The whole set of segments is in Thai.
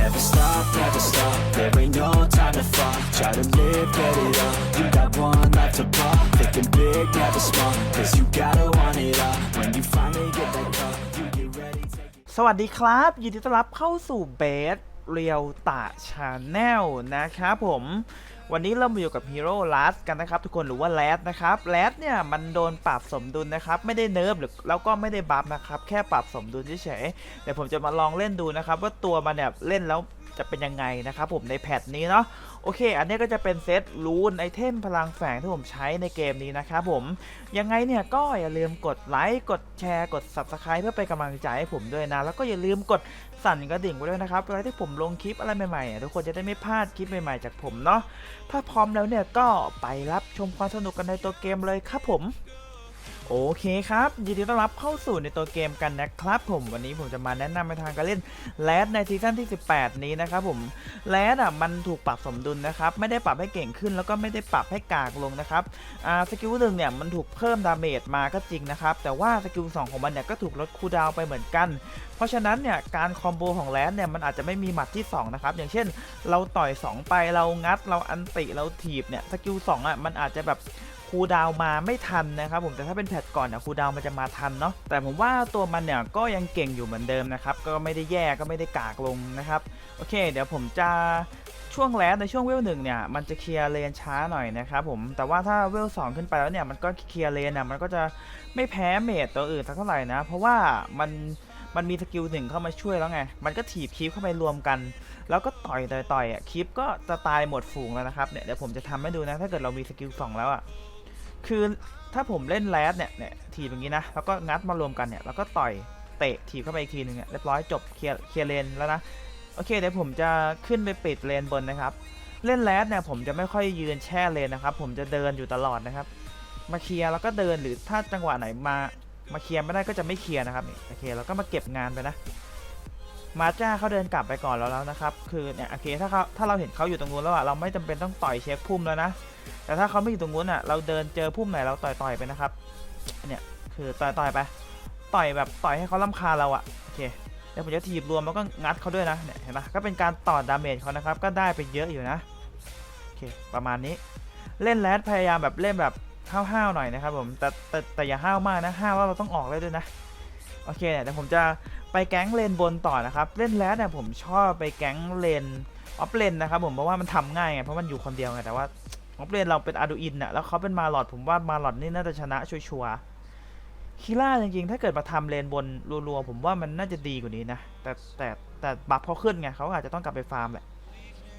Never stop, never stop. There ain't no time to fall. Try to live, get it up. You got one life to pop. Thinking big, never small. Cause you gotta want it all. When you finally get that call, you get ready, take it. สวัสดีครับ ยินดีต้อนรับเข้าสู่เบสเรียวตะชาแนลนะครับผม วันนี้เรามาอยู่กับฮีโร่ลัสกันนะครับทุกคนหรือว่าแรดนะครับแรดเนี่ยมันโดนปรับสมดุลนะครับไม่ได้เนิร์ฟหรือแล้วก็ไม่ได้บัฟนะครับแค่ปรับสมดุลเฉยๆเดี๋ยวผมจะมาลองเล่นดูนะครับว่าตัวมันเนี่ยเล่นแล้ว จะเป็นยังไงนะครับผมในแพทนี้เนาะโอเค อันนี้ก็จะเป็นเซตรูนไอเทมพลังแฝงที่ผมใช้ในเกมนี้นะครับผมยังไงเนี่ยก็อย่าลืมกดไลค์กดแชร์กด Subscribe เพื่อเป็นกำลังใจให้ผมด้วยนะ แล้วก็อย่าลืมกดสั่นกระดิ่งไว้ด้วยนะครับเวลาที่ผมลงคลิปอะไรใหม่ๆ ทุกคนจะได้ไม่พลาดคลิปใหม่ๆจากผมเนาะถ้าพร้อมแล้วเนี่ยก็ไปรับชมความสนุกกันในตัวเกมเลยครับผม โอเคครับ ยินดีต้อนรับเข้าสู่ในตัวเกมกันนะครับผมวันนี้ผมจะมาแนะนำในทางการเล่นแรดในซีซั่นที่ 18 นี้นะครับผมแรดอะมันถูกปรับสมดุลนะครับ ไม่ได้ปรับให้เก่งขึ้นแล้วก็ไม่ได้ปรับให้กากลงนะครับอ่าสกิลหนึ่งเนี่ยมันถูกเพิ่มดาเมจมาก็จริงนะครับ แต่ว่าสกิล2ของมันเนี่ยก็ถูกลดคูลดาวน์ไปเหมือนกัน เพราะฉะนั้นเนี่ยการคอมโบของแรดเนี่ยมันอาจจะไม่มีหมัดที่2นะครับอย่างเช่น เราต่อย 2 ไปเรางัดเราอันติเราถีบเนี่ยสกิล2อะมันอาจจะแบบ คูดาวมาไม่ทันนะครับผมแต่ถ้าเป็นแพทก่อนเนี่ยคูดาวมันจะมาทันเนาะแต่ผมว่าตัวมันเนี่ยก็ยังเก่งอยู่เหมือนเดิมนะครับก็ไม่ได้แย่ก็ไม่ได้กากลงนะครับโอเค เดี๋ยวผมจะช่วงแรดในช่วงเวลหนึ่งเนี่ยมันจะเคลียร์เลนช้าหน่อยนะครับผมแต่ว่าถ้าเวลสองขึ้นไปแล้วเนี่ยมันก็เคลียร์เลนเนี่ยมันก็จะไม่แพ้เมจตัวอื่นสักเท่าไหร่นะ เพราะว่ามันมันมีสกิลหนึ่งเข้ามาช่วยแล้วไง มันก็ถีบคีปเข้าไปรวมกัน แล้วก็ต่อยต่อยต่อยอะคีปก็จะตายหมดฝูงแล้วนะครับเนี่ยเดี๋ยวผมจะทำให้ดูนะ ถ้าเกิดเรามีสกิลสองแล้วอะ คือถ้าผมเล่นแรดเนี่ยเนี่ยถีบอย่างนี้นะ แล้วก็งัดมารวมกันเนี่ย แล้วก็ต่อยเตะถีบเข้าไปอีกทีหนึ่งเนี่ยเรียบร้อยจบเคลียร์เคลียร์เลนแล้วนะ โอเคเดี๋ยวผมจะขึ้นไปปิดเลนบนนะครับ เล่นแรดเนี่ยผมจะไม่ค่อยยืนแช่เลนนะครับ ผมจะเดินอยู่ตลอดนะครับ มาเคลียร์แล้วก็เดินหรือถ้าจังหวะไหนมามาเคลียร์ไม่ได้ก็จะไม่เคลียร์นะครับโอเคแล้วก็มาเก็บงานไปนะ มาจ้าเขาเดินกลับไปก่อนแล้วแล้วนะครับ คือเนี่ยโอเคถ้าเขาถ้าเราเห็นเขาอยู่ตรงนู้นแล้วอะเราไม่จำเป็นต้องต่อยเช็คพุ่มแล้วนะ แต่ถ้าเขาไม่อยู่ตรงนู้นอะเราเดินเจอพุ่มไหนเราต่อยต่อยไปนะครับ เนี่ยคือต่อยต่อยไป ต่อยแบบต่อยให้เขาลำคาเราอะโอเคเดี๋ยวผมจะถีบรวมแล้วก็งัดเขาด้วยนะเนี่ยเห็นปะก็เป็นการต่อดาเมจเขานะครับ ก็ได้ไปเยอะอยู่นะโอเคประมาณนี้เล่นแรดพยายามแบบเล่นแบบห้าวๆหน่อยนะครับผมแต่แต่แต่อย่าห้าวมากนะห้าวว่าเราต้องออกได้ด้วยนะโอเคเนี่ยเดี๋ยวผมจะ ไปแก๊งเลนบนต่อนะครับ เล่นแรดเนี่ยผมชอบไปแก๊งเลนออฟเลนนะครับผมเพราะว่ามันทำง่ายไงเพราะมันอยู่คนเดียวไงแต่ว่าออฟเลนเราเป็นอาดูอินอะแล้วเขาเป็นมาลอดผมว่ามาลอดนี่น่าจะชนะชัวร์คีล่าจริงๆ ถ้าเกิดมาทำเลนบนรัวๆผมว่ามันน่าจะดีกว่านี้นะ แต่แต่แต่บัฟเขาขึ้นไงเขาอาจจะต้องกลับไปฟาร์มแหละ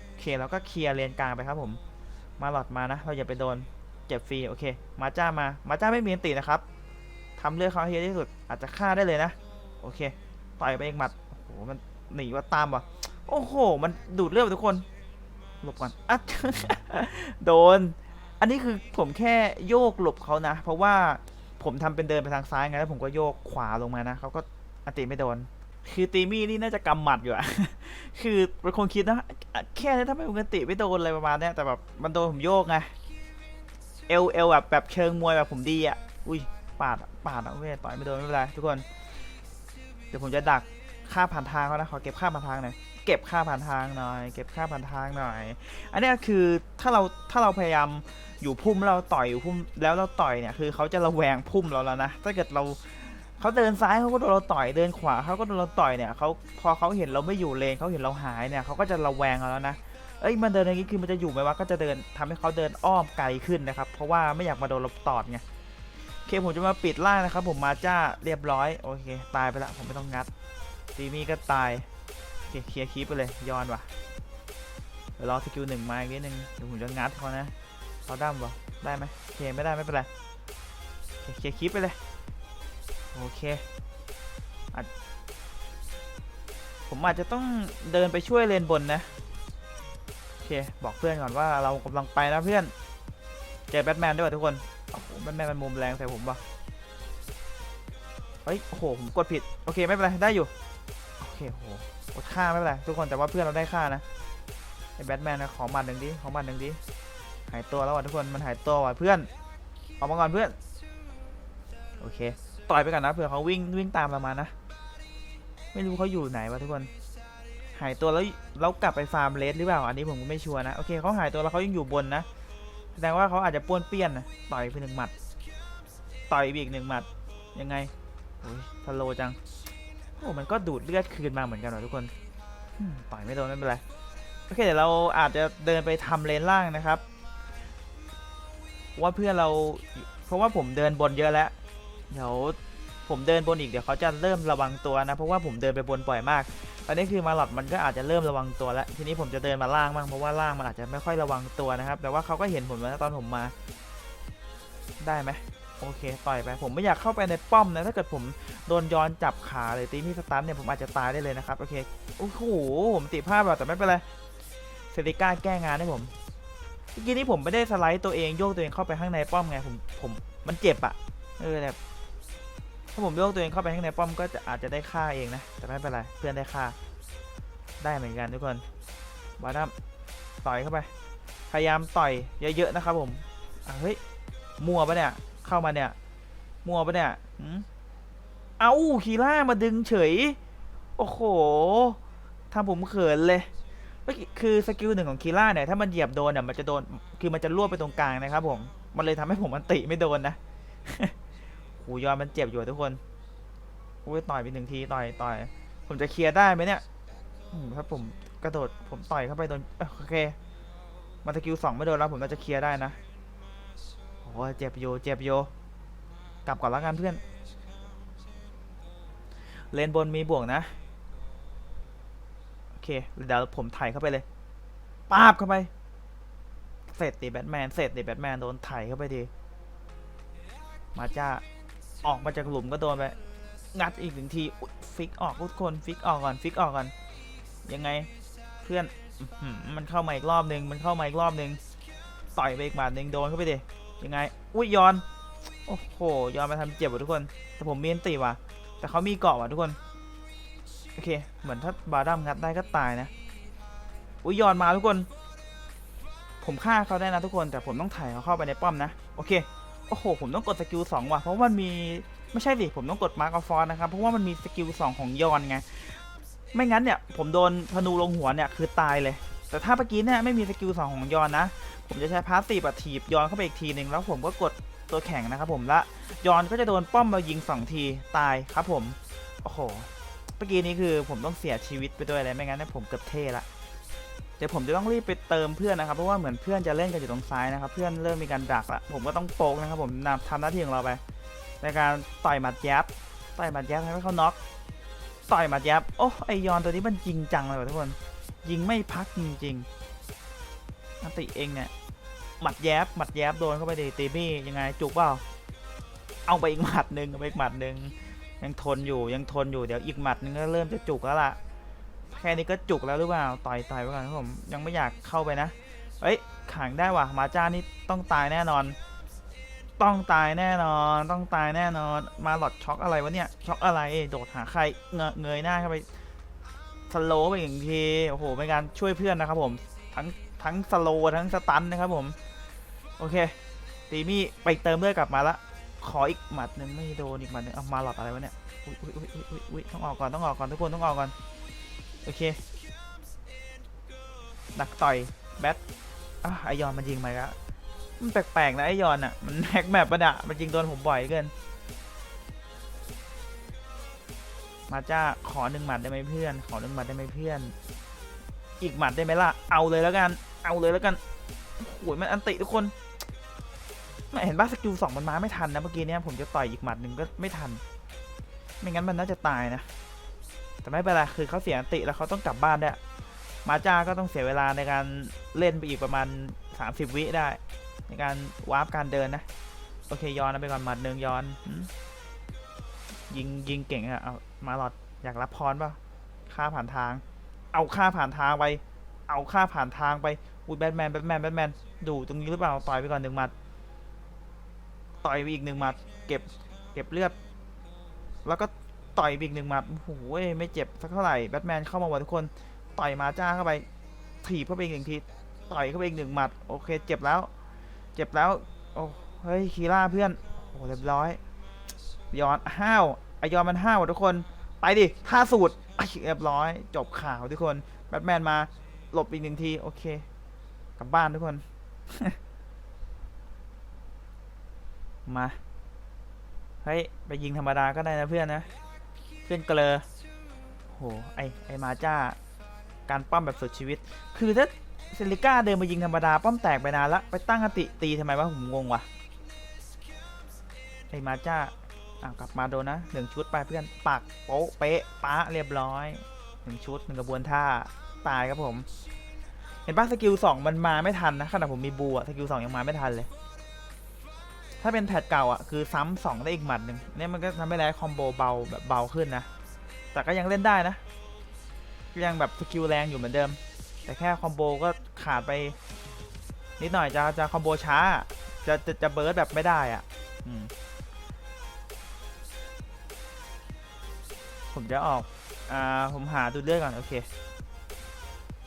โอเคแล้วก็เคลียร์เลนกลางไปครับผม มาหลอดมานะเราอย่าไปโดนเจ็บฟรีโอเค มาจ้ามามาจ้าไม่มีอันตินะครับทำเลือดเขาให้เยที่สุดอาจจะฆ่าได้เลยนะ โอเค ต่อยไปเอีกหมัดโอ้โหมันหนีว่าตามว่ะโอ้โห มันดูดเลือดทุกคนหลบก่อนอะโดน อันนี้คือผมแค่โยกหลบเขานะ เพราะว่าผมทำเป็นเดินไปทางซ้ายไงแล้วผมก็โยกขวาลงมานะเขาก็อติไม่โดน คือตีมี่นี่น่าจะกำหมัดอยู่อะคือเป็นคนคิดนะแค่นี้ถ้าไม่ปกติไม่โดนอะไรประมาณนี้แต่แบบมันโดนผมโยกไงเอลเอลแบบแบบเชิงมวยแบบผมดีอะอุ้ยปาดปาดอะไม่ต่อยไม่โดนไม่เป็นไรทุกคน ดี๋ยวผมจะดักค่าผ่านทางเขานะขอเก็บค่าผ่านทางหน่อยเก็บค่าผ่านทางหน่อย เก็บค่าผ่านทางหน่อย อันนี้คือถ้าเราถ้าเราพยายามอยู่พุ่มเราต่อยอยู่พุ่มแล้วเราต่อยเนี่ยคือเขาจะระแวงพุ่มเราแล้วนะถ้าเกิดเราเขาเดินซ้ายเขาก็โดนเราต่อยเดินขวาเขาก็โดนเราต่อยเนี่ยเขาพอเขาเห็นเราไม่อยู่เลนเขาเห็นเราหายเนี่ยเขาก็จะระแวงเราแล้วนะเอ้ยมันเดินอย่างนี้คือมันจะอยู่ไหมวะก็จะเดินทำให้เขาเดินอ้อมไกลขึ้นนะครับ เพราะว่าไม่อยากมาโดนเราตอดไง เคผมจะมาปิดล่างนะครับ ผมมาจ้าเรียบร้อยโอเค ตายไปละผมไม่ต้องงัดตีมี่ก็ตายโอเคเคลียร์คีปไปเลยย้อนว่ะเดี๋ยวรอสกิลหนึ่งมาอีกนิดนึงเดี๋ยวผมจะงัดเขานะเขาดั้มวะได้ไหมเคไม่ได้ไม่เป็นไรเคเคลียร์คีปไปเลยโอเคอะผมอาจจะต้องเดินไปช่วยเลนบนนะโอเคบอกเพื่อนก่อนว่าเรากำลังไปนะเพื่อนเจอแบทแมนด้วยทุกคน แบทแมนมันมุมแรงใส่ผมปะเฮ้ยโอ้โหผมกดผิดโอเคไม่เป็นไรได้อยู่โอเคโอ้โหกดฆ่าไม่เป็นไรทุกคนแต่ว่าเพื่อนเราได้ฆ่านะไอ้แบทแมนนะขอหมัดหนึ่งดิขอหมัดหนึ่งดิหายตัวแล้วว่ะทุกคนมันหายตัวว่ะเพื่อนออกมาก่อนเพื่อนโอเคต่อยไปก่อนนะเผื่อเขาวิ่งวิ่งตามเรามานะ ไม่รู้เขาอยู่ไหนวะทุกคน หายตัวแล้วแล้วกลับไปฟาร์มเลสหรือเปล่าอันนี้ผมก็ไม่ชัวร์นะโอเคเขาหายตัวแล้วเขายังอยู่บนนะ แสดงว่าเขาอาจจะป้วนเปี้ยนนะต่อยไปหนึ่งหมัด ต่อยไปอีกหนึ่งหมัด ยังไงโอ้ยทะโลจัง โอ้มันก็ดูดเลือดคืนมาเหมือนกันว่ะทุกคนต่อยไม่โดนไม่เป็นไร โอเคเดี๋ยวเราอาจจะเดินไปทำเลนล่างนะครับ ว่าเพื่อนเรา เพราะว่าผมเดินบนเยอะแล้ว เดี๋ยว ผมเดินบนอีกเดี๋ยวเขาจะเริ่มระวังตัวนะ เพราะว่าผมเดินไปบนบ่อยมาก ตอนนี้คือมาหลอดมันก็อาจจะเริ่มระวังตัวแล้ว ทีนี้ผมจะเดินมาล่างบ้างเพราะว่าล่างมันอาจจะไม่ค่อยระวังตัวนะครับ แต่ว่าเขาก็เห็นผมแล้วตอนผมมา ได้ไหมโอเคต่อยไป ผมไม่อยากเข้าไปในป้อมนะ ถ้าเกิดผมโดนย้อนจับขาหรือตีที่สตันเนี่ยผมอาจจะตายได้เลยนะครับโอเคโอ้โหผมติดภาพแบบแต่ไม่เป็นไรเซติก้าแก้งานให้ผมเมื่อกี้นี้ผมไม่ได้สไลด์ตัวเองโยกตัวเองเข้าไปข้างในป้อมไงผมผมมันเจ็บอะเออแบบ ถ้าผมโยกตัวเองเข้าไปข้างในป้อมก็จะอาจจะได้ค่าเองนะ แต่ไม่เป็นไร เพื่อนได้ค่า ได้เหมือนกันทุกคนบาดัมต่อยเข้าไป พยายามต่อยเยอะๆนะครับผมเฮ้ย มัวปะเนี่ย เข้ามาเนี่ย มัวปะเนี่ยเอาคีล่ามาดึงเฉย โอ้โหทำผมเขินเลยเมื่อกี้คือสกิลหนึ่งของคีล่าเนี่ยถ้ามันเหยียบโดนเนี่ยมันจะโดน คือมันจะรวบไปตรงกลางนะครับผม มันเลยทำให้ผมมันติไม่โดนนะ หูยอมมันเจ็บอยู่ทุกคนอุ้ยต่อยไปหนึ่งทีต่อยต่อย ผมจะเคลียร์ได้ไหมเนี่ยถ้าผมกระโดดผมต่อยเข้าไปโดนโอเคมันสกิลสองไม่โดนแล้วผมน่าจะเคลียร์ได้นะโอ้เจ็บโยเจ็บโยกลับก่อนล้วกันเพื่อน เลนบนมีบวกนะ โอเคเดี๋ยวผมถ่ายเข้าไปเลยป้าบเข้าไป เสร็จดิแบทแมนเสร็จดิแบทแมนโดนถ่ายเข้าไปดี มาจ้า ออกมาจากหลุมก็โดนไป งัดอีกหนึ่งทีฟิกออกทุกคน ฟิกออกก่อน ฟิกออกก่อน ยังไง เพื่อน มันเข้ามาอีกรอบหนึ่งมันเข้ามาอีกรอบหนึ่งต่อยไปอีกบาทหนึ่งโดนเข้าไปดิ ยังไง อุ้ยยอน โอ้โหยอนมาทำเจ็บว่ะทุกคน แต่ผมมีนติว่ะ แต่เขามีเกาะว่ะทุกคน โอเค เหมือนถ้าบาดัมงัดได้ก็ตายนะ อุ้ยยอนมาทุกคน ผมฆ่าเขาได้นะทุกคน แต่ผมต้องถ่ายเขาเข้าไปในป้อมนะ โอเค โอ้โห ผมต้องกดสกิลสองว่ะ เพราะมันมี ไม่ใช่สิ ผมต้องกดมาร์กอฟอนนะครับ เพราะว่ามันมีสกิลสองของยอนไง ไม่งั้นเนี่ย ผมโดนธนูลงหัวเนี่ย คือตายเลย แต่ถ้าเมื่อกี้เนี่ยไม่มีสกิลสองของยอนนะ ผมจะใช้พาสซีฟอะทีบยอนเข้าไปอีกทีหนึ่งแล้วผมก็กดตัวแข็งนะครับผมและยอนก็จะโดนป้อมมายิงสองทีตายครับผม โอ้โห เมื่อกี้นี้คือผมต้องเสียชีวิตไปด้วยเลยไม่งั้นเนี่ยผมเกือบเท่ละ เดี๋ยวผมจะต้องรีบไปเติมเพื่อนนะครับ เพราะว่าเหมือนเพื่อนจะเล่นกันอยู่ตรงซ้ายนะครับ เพื่อนเริ่มมีการดักละผมก็ต้องโป๊กนะครับ ผมนำทำหน้าที่ของเราไป ในการต่อยหมัดยับต่อยหมัดยับให้เขาน็อกต่อยหมัดยับโอ้ไอยอนตัวนี้มันจริงจังเลยว่ะทุกคนยิงไม่พักจริงๆอันติเองเนี่ยหมัดแยบหมัดแยบโดนเข้าไปดิตีมี่ยังไงจุกเปล่าเอาไปอีกหมัดหนึ่งเอาไปอีกหมัดหนึ่งยังทนอยู่ยังทนอยู่เดี๋ยวอีกหมัดหนึงก็เริ่มจะจุกแล้วล่ะ แค่นี้ก็จุกแล้วหรือเปล่าต่อยต่อยไปก่อนครับผมยังไม่อยากเข้าไปนะเอ้ยขังได้ว่ะมาจ้านี่ต้องตายแน่นอน ต้องตายแน่นอน ต้องตายแน่นอน มาหลอดช็อกอะไรวะเนี่ยช็อกอะไรโดดหาใครเงยเงยหน้าเข้าไปสโลว์ไปอย่างทีโอ้โหเป็นการช่วยเพื่อนนะครับผมทั้งทั้งสโลว์ทั้งสตันนะครับผมโอเคตีมี่ไปเติมเลือดกลับมาละขออีกหมัดหนึ่งไม่โดนอีกหมัดหนึ่งเอามาหลอดอะไรวะเนี่ยอุ้ยอุ้ยอุ้ยอุ้ยอุ้ยอุ้ยต้องออกก่อนต้องออกก่อนทุกคนต้องออกก่อน โอเคดักต่อยแบทอะไอยอนมันยิงมาแล้วมันแปลกๆนะไอยอนอะ มันแฮกแมปปะเนี่ยมันยิงโดนผมบ่อยเกิน มาจ้าขอหนึ่งหมัดได้ไหมเพื่อน ขอหนึ่งหมัดได้ไหมเพื่อน อีกหมัดได้ไหมล่ะ เอาเลยแล้วกัน เอาเลยแล้วกันโอ้ยมันอันติทุกคนไม่เห็นบ้าสกิลสองมันมาไม่ทันนะเมื่อกี้เนี้ยผมจะต่อยอีกหมัดหนึ่งก็ไม่ทัน ไม่งั้นมันน่าจะตายนะ แต่ไม่เป็นไรคือเขาเสียอันติแล้วเขาต้องกลับบ้านได้วยมาจ้าก็ต้องเสียเวลาในการเล่นไปอีกประมาณ 30 วิได้ ในการวาร์ปการเดินนะ โอเคย้อนนะไปก่อนหมัดหนึ่งย้อน ยิงยิงเก่งอะเอามาหลอดอยากรับพรเปล่าค่าผ่านทาง เอาค่าผ่านทางไป เอาค่าผ่านทางไปอุ้ยแบทแมนแบทแมนแบทแมนดูตรงนี้หรือเปล่าต่อยไปก่อนหนึ่งหมัดต่อยไปอีกหนึ่งหมัด เก็บเก็บเลือด แล้วก็ ต่อยไปอีกหนึ่งหมัดโอ้โหไม่เจ็บสักเท่าไหร่แบทแมนเข้ามาหมดทุกคนต่อยมาจ้าเข้าไปถีบเข้าไปอีกหนึ่งทีต่อยเข้าไปอีกหนึ่งหมัดโอเค เจ็บแล้ว เจ็บแล้วโอ้เฮ้ยคีร่าเพื่อนโอ้เรียบร้อยยอนห้าวไอยอนมันห้าวทุกคนไปดิท่าสูตรเรียบร้อย จบข่าวทุกคนแบทแมนมาหลบอีกหนึ่งทีโอเคกลับบ้านทุกคน มา เฮ้ย ไปยิงธรรมดาก็ได้นะเพื่อนนะ เพื่อนเกลอโหไอไอมาจ้า การป้อมแบบสุดชีวิต คือถ้าเซลิก้าเดินมายิงธรรมดาป้อมแตกไปนานละไปตั้งอติตีทำไมวะผมงงวะไอมาจ้าอะกลับมาโดนนะหนึ่งชุดไปเพื่อนปักโป๊ะเป๊ะปะเรียบร้อยหนึ่งชุดหนึ่งกระบวนท่าตายครับผม เห็นปะสกิลสองมันมาไม่ทันนะขณะผมมีบูอะสกิลสองยังมาไม่ทันเลย ถ้าเป็นแพทเก่าอะคือซ้ำสองได้อีกหมัดหนึ่งเนี่ยมันก็ทำให้แลคอมโบเบาแบบเบาขึ้นนะ แต่ก็ยังเล่นได้นะ ยังแบบสกิลแรงอยู่เหมือนเดิม แต่แค่คอมโบก็ขาดไป นิดหน่อยจะจะคอมโบช้า จะจะจะเบิร์ดแบบไม่ได้อะอมผมจะออก อ่า ผมหาดูเลือดก่อน โอเค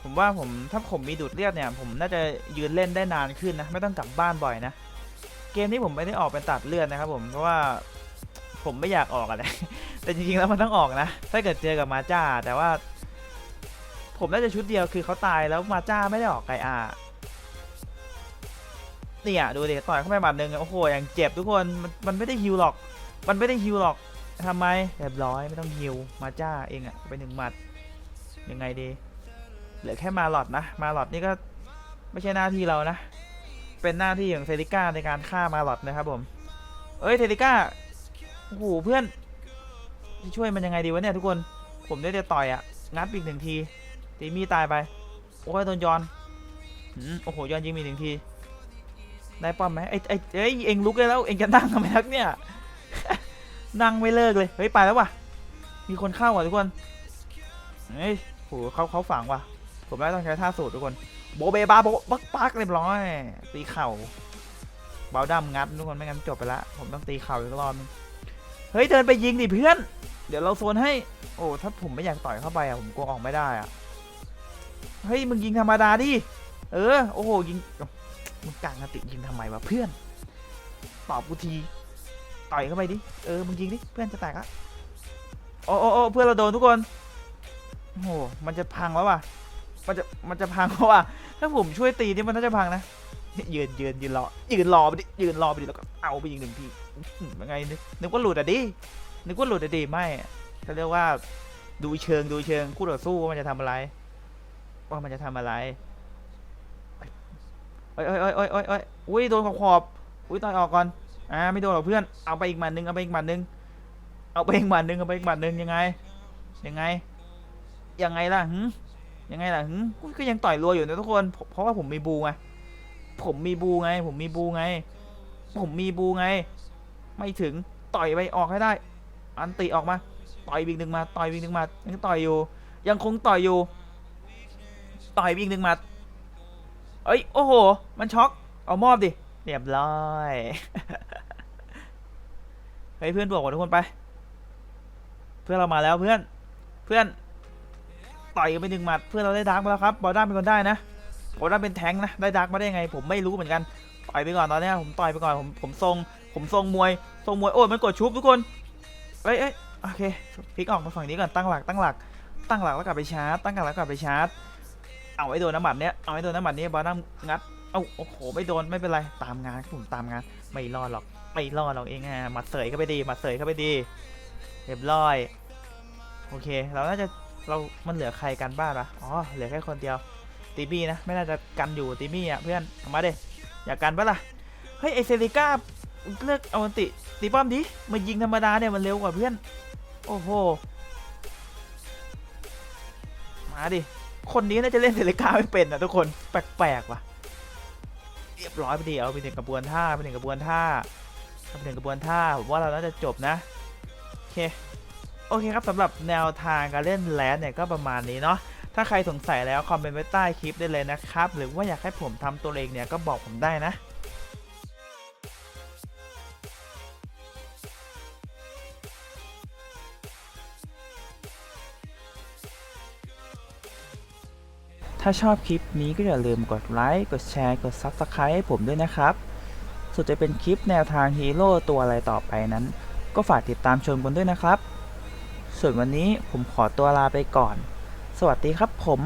ผมว่าผมถ้าผมมีดูดเลือดเนี่ย ผมน่าจะยืนเล่นได้นานขึ้นนะ ไม่ต้องกลับบ้านบ่อยนะ เกมนี้ผมไม่ได้ออกเป็นตัดเลือดนะครับผมเพราะว่าผมไม่อยากออกอะไรแต่จริงๆแล้วมันต้องออกนะ ถ้าเกิดเจอกับมาจ้า แต่ว่า ผมน่าจะชุดเดียวคือเขาตายแล้วมาจ้าไม่ได้ออกไกอาเนี่ยดูดิต่อยเข้าไปหมัดหนึ่งโอ้โหอย่างเจ็บทุกคนมันมันไม่ได้ฮิวหรอก มันไม่ได้ฮิวหรอกทำไมเรียบร้อยไม่ต้องฮิวมาจ้าเองอะไปหนึ่งหมัดยังไงดีเหลือแค่มาหลอดนะ มาหลอดนี่ก็ไม่ใช่หน้าที่เรานะ เป็นหน้าที่ของเซริก้าในการฆ่ามาลอดนะครับผม เอ้ยเซริก้าโอ้โหเพื่อนจะช่วยมันยังไงดีวะเนี่ยทุกคน ผมได้จะต่อยอะงัดอีกหนึ่งที ตีมีตายไป โอ้ยโดนยอนหืมโอ้โหยอนยิงมีหนึ่งที ได้ป้อมไหมไอ้ไอ้เอ้ยเอ็งลุกได้แล้ว เอ็งจะนั่งทำไมทักเนี่ย นั่งไม่เลิกเลย เฮ้ยไปแล้วว่ะ มีคนเข้าว่ะทุกคน เฮ้ยโหเขาเขาฝังว่ะ ผมไม่ต้องใช้ท่าสูตรทุกคน โบเบบาโบปักปักเรียบร้อย ตีเข่าเบาดำงัดทุกคนไม่งั้นจบไปละผมต้องตีเข่าอีกรอบนึงเฮ้ยเดินไปยิงดิเพื่อน เดี๋ยวเราโซนให้ โอ้ถ้าผมไม่อยากต่อยเข้าไปอะผมกลัวออกไม่ได้อะเฮ้ยมึงยิงธรรมดาดิเออโอ้โหยิงมึงกลางอติยิงทำไมวะเพื่อน ตอบกูทีต่อยเข้าไปดิเออมึงยิงดิเพื่อนจะแตกอะโอ้โอ้โอ้เพื่อนเราโดนทุกคนโอ้โหมันจะพังแล้วว่ะ มันจะมันจะพังเพราะว่าถ้าผมช่วยตีนี่มันน่าจะพังนะยืนยืนยืนรอยืนรอไปดิยืนรอไปดิแล้วก็เอาไปยิงหนึ่งทียังไงนึกนึกว่าหลุดอะดินึกว่าหลุดอะดิไม่เขาเรียกว่าดูเชิงดูเชิงคู่ต่อสู้ว่ามันจะทำอะไร ว่ามันจะทำอะไรเอ้ยเอ้ยเอ้ยเอ้ยเอ้ยเอ้ยอุ้ยโดนขอบขอบอุ้ยต่อยออกก่อนอ่าไม่โดนหรอกเพื่อนเอาไปอีกหมัดหนึงเอาไปอีกหมัดหนึงเอาไปอีกหมัดหนึงเอาไปอีกหมัดหนึงยังไง ยังไงยังไงล่ะหึ ยังไงล่ะหึก็ยังต่อยรัวอยู่นะทุกคน เพราะว่าผมมีบูไง ผมมีบูไง ผมมีบูไง ผมมีบูไง ไม่ถึงต่อยไปออกให้ได้ อันติออกมา ต่อยวิ่งหนึ่งมา ต่อยวิ่งหนึ่งมา ยังต่อยอยู่ ยังคงต่อยอยู่ ต่อยวิ่งหนึ่งมา เอ้ย โอ้โห มันช็อก เอามอบดิ เรียบร้อย เฮ้ยเพื่อนบอกก่อนทุกคนไป เพื่อนเรามาแล้วเพื่อน เพื่อน ต่อยกันไปหนึ่งหมัดเพื่อนเราได้ดาร์กมาแล้วครับบอลด้าเป็นคนได้นะบอลด้าเป็นแทงค์นะได้ดาร์กมาได้ยังไง ผมไม่รู้เหมือนกันต่อยไปก่อนตอนเนี้ยผมต่อยไปก่อนผมผมทรง ผมทรงมวยทรงมวยโอ้ยมันกดชุบทุกคนเอ้ยเอ้ยโอเคพลิกออกมาฝั่งนี้ก่อนตั้งหลักตั้งหลัก ตั้งหลักแล้วกลับไปชาร์จตั้งหลักแล้วกลับไปชาร์จเอาไว้โดนน้ำหมัดเนี้ยเอาไว้โดนน้ำหมัดนี้บอลด้างัดเอ้าโอ้โหไม่โดนไม่เป็นไรตามงานครับผมตามงานไม่รอดหรอกไม่รอดหรอกเองอะหมัดเสยเข้าไปดีหมัดเสยเข้าไปดีเรียบร้อยโอเค เราน่าจะ เรา มันเหลือใครกันบ้างล่ะอ๋อ เหลือแค่คนเดียว ตีบี้นะ ไม่น่าจะกันอยู่ตีบี้อะเพื่อนเอามาเด้อยากกันปะล่ะ เฮ้ย ไอเซริก้าเลือกเอาอันติ ตีป้อมดิ มายิงธรรมดาเนี่ยมันเร็วกว่าเพื่อน โอ้โห มาดิ คนนี้น่าจะเล่นเซริก้าไม่เป็นนะทุกคน แปลกๆว่ะ เรียบร้อยไปดิเอาไปหนึ่งกระบวนท่าไปหนึ่งกระบวนท่าเอาไปหนึ่งกระบวนท่าผมว่าเราน่าจะจบนะ โอเค โอเคครับสำหรับแนวทางการเล่นแลสเนี่ยก็ประมาณนี้เนาะถ้าใครสงสัยแล้วคอมเมนต์ไว้ใต้คลิปได้เลยนะครับ หรือว่าอยากให้ผมทำตัวเองเนี่ยก็บอกผมได้นะถ้าชอบคลิปนี้ก็อย่าลืมกดไลค์ กดแชร์ กด Subscribe ให้ผมด้วยนะครับ ส่วนจะเป็นคลิปแนวทางฮีโร่ตัวอะไรต่อไปนั้น ก็ฝากติดตามชมกันด้วยนะครับ ส่วนวันนี้ผมขอตัวลาไปก่อน สวัสดีครับผม